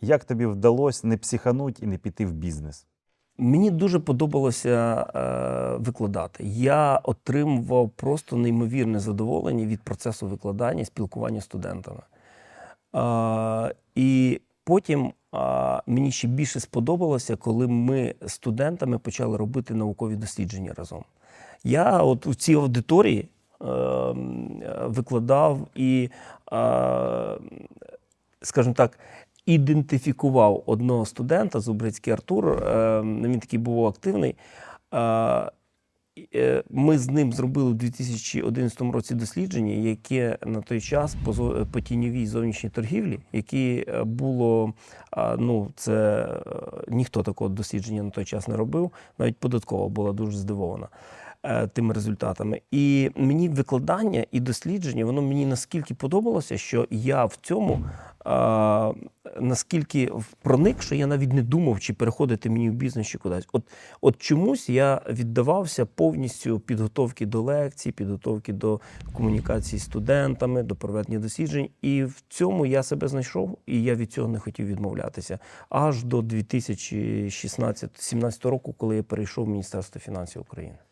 Як тобі вдалося не психануть і не піти в бізнес? Мені дуже подобалося е, викладати. Я отримував просто неймовірне задоволення від процесу викладання спілкування з студентами. Е, і потім е, мені ще більше сподобалося, коли ми з студентами почали робити наукові дослідження разом. Я от у цій аудиторії е, викладав і, е, скажімо так, ідентифікував одного студента, Зубрицький Артур. е, Він такий був активний. Е, е, Ми з ним зробили у 2011 році дослідження, яке на той час по, тіньовій зовнішній торгівлі, яке е, було, ну, це ніхто такого дослідження на той час не робив, навіть податкова була дуже здивована тими результатами. І мені викладання і дослідження, воно мені наскільки подобалося, що я в цьому а, наскільки проник, що я навіть не думав, чи переходити мені в бізнес чи кудись. От, от чомусь я віддавався повністю підготовки до лекцій, підготовки до комунікації з студентами, до проведення досліджень. І в цьому я себе знайшов, і я від цього не хотів відмовлятися. Аж до 2016-2017 року, коли я перейшов в Міністерство фінансів України.